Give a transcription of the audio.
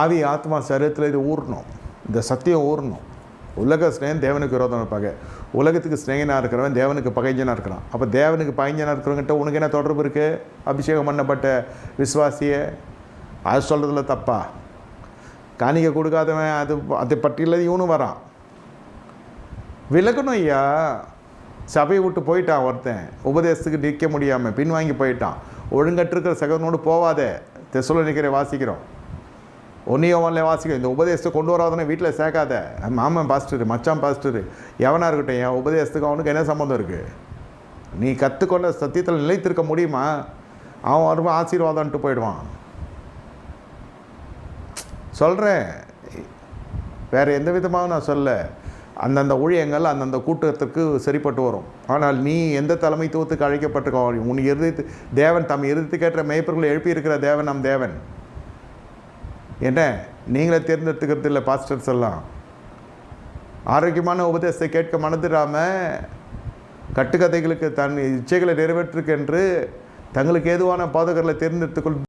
ஆவி ஆத்மா சரீரத்தில் இது ஊறணும். இந்த சத்தியம் ஊறணும். உலக ஸ்நேகம் தேவனுக்கு விரோதம் பகை. உலகத்துக்கு ஸ்நேகனாக இருக்கிறவன் தேவனுக்கு பகைஞ்சனாக இருக்கிறான். அப்போ தேவனுக்கு பகைஞ்சனாக இருக்கிறவங்கிட்ட உனக்கு என்ன தொடர்பு இருக்குது அபிஷேகம் பண்ணப்பட்ட விசுவாசிய? அது சொல்கிறதுல தப்பா? காணிக்கை கொடுக்காதவன் அது அதை பட்டியலில் இவனும் வரான். விலகணும் ஐயா. சபையை விட்டு போயிட்டான் ஒருத்தன். உபதேசத்துக்கு நிற்க முடியாமல் பின்வாங்கி போயிட்டான். ஒழுங்கற்றிருக்கிற சகோதரனோடு போவாதே. தெசுல நிற்கிற வாசிக்கிறோம். ஒன்னியோவனில் வாசிக்க இந்த உபதேசத்தை கொண்டு வராதனே வீட்டில் சேர்க்காத. மாமன் பாஸ்டரு மச்சான் பாஸ்டரு எவனாக இருக்கட்டும் என் உபதேசத்துக்கு அவனுக்கு என்ன சம்மந்தம் இருக்குது நீ கற்றுக்கொண்ட சத்தியத்தில் நிலைத்திருக்க முடியுமா? அவன் வருவான் ஆசீர்வாதம்ட்டு போயிடுவான். சொல்கிறேன் வேறு எந்த விதமாக நான் சொல்ல. அந்தந்த ஊழியங்கள் அந்தந்த கூட்டத்திற்கு சரிப்பட்டு வரும். ஆனால் நீ எந்த தலைமைத்துவத்துக்கு அழைக்கப்பட்டிருக்கோ உன் இறுதி தேவன் தம் இறுதிக்கேற்ற மேய்ப்பர்களை எழுப்பியிருக்கிற தேவன் நம் தேவன். என்ன? நீங்களே தேர்ந்தெடுத்துக்கிறது இல்லை பாஸ்டர்ஸ் எல்லாம். ஆரோக்கியமான உபதேசத்தை கேட்க மனதிடாமல் கட்டுக்கதைகளுக்கு தன் இச்சைகளை நிறைவேற்றுக்கென்று தங்களுக்கு ஏதுவான பாதகர்களை தேர்ந்தெடுத்துக்கொள்